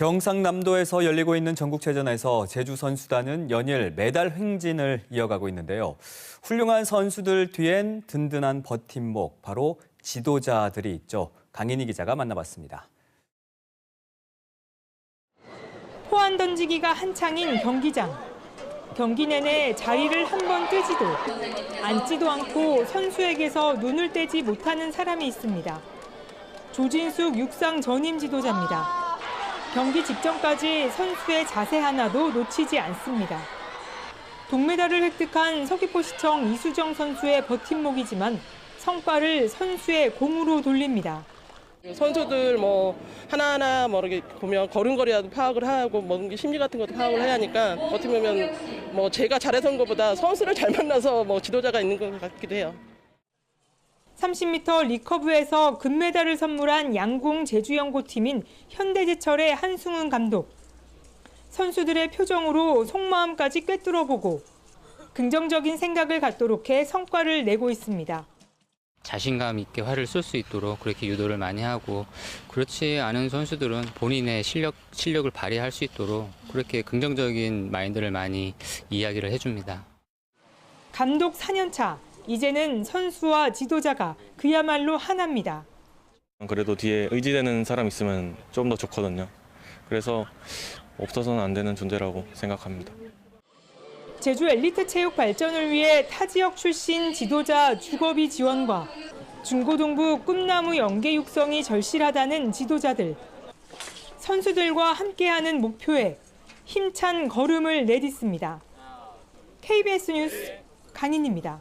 경상남도에서 열리고 있는 전국체전에서 제주 선수단은 연일 메달 횡진을 이어가고 있는데요. 훌륭한 선수들 뒤엔 든든한 버팀목, 바로 지도자들이 있죠. 강인희 기자가 만나봤습니다. 포안 던지기가 한창인 경기장. 경기 내내 자리를 한 번 뜨지도 앉지도 않고 선수에게서 눈을 떼지 못하는 사람이 있습니다. 조진숙 육상 전임 지도자입니다. 경기 직전까지 선수의 자세 하나도 놓치지 않습니다. 동메달을 획득한 서귀포시청 이수정 선수의 버팀목이지만 성과를 선수의 공으로 돌립니다. 선수들 뭐 하나하나 뭐 이렇게 보면 걸음걸이라도 파악을 하고 뭐 심리 같은 것도 파악을 해야 하니까 어떻게 보면 뭐 제가 잘해서인 것보다 선수를 잘 만나서 뭐 지도자가 있는 것 같기도 해요. 30m 리커브에서 금메달을 선물한 양궁 제주연고팀인 현대제철의 한승훈 감독. 선수들의 표정으로 속마음까지 꿰뚫어보고 긍정적인 생각을 갖도록 해 성과를 내고 있습니다. 자신감 있게 활을 쏠 수 있도록 그렇게 유도를 많이 하고 그렇지 않은 선수들은 본인의 실력 실력을 발휘할 수 있도록 그렇게 긍정적인 마인드를 많이 이야기를 해줍니다. 감독 4년차. 이제는 선수와 지도자가 그야말로 하나입니다. 그래도 뒤에 의지되는 사람 있으면 좀 더 좋거든요. 그래서 없어서는 안 되는 존재라고 생각합니다. 제주 엘리트 체육 발전을 위해 타 지역 출신 지도자 주거비 지원과 중고등부 꿈나무 연계 육성이 절실하다는 지도자들. 선수들과 함께하는 목표에 힘찬 걸음을 내딛습니다. KBS 뉴스 강인입니다.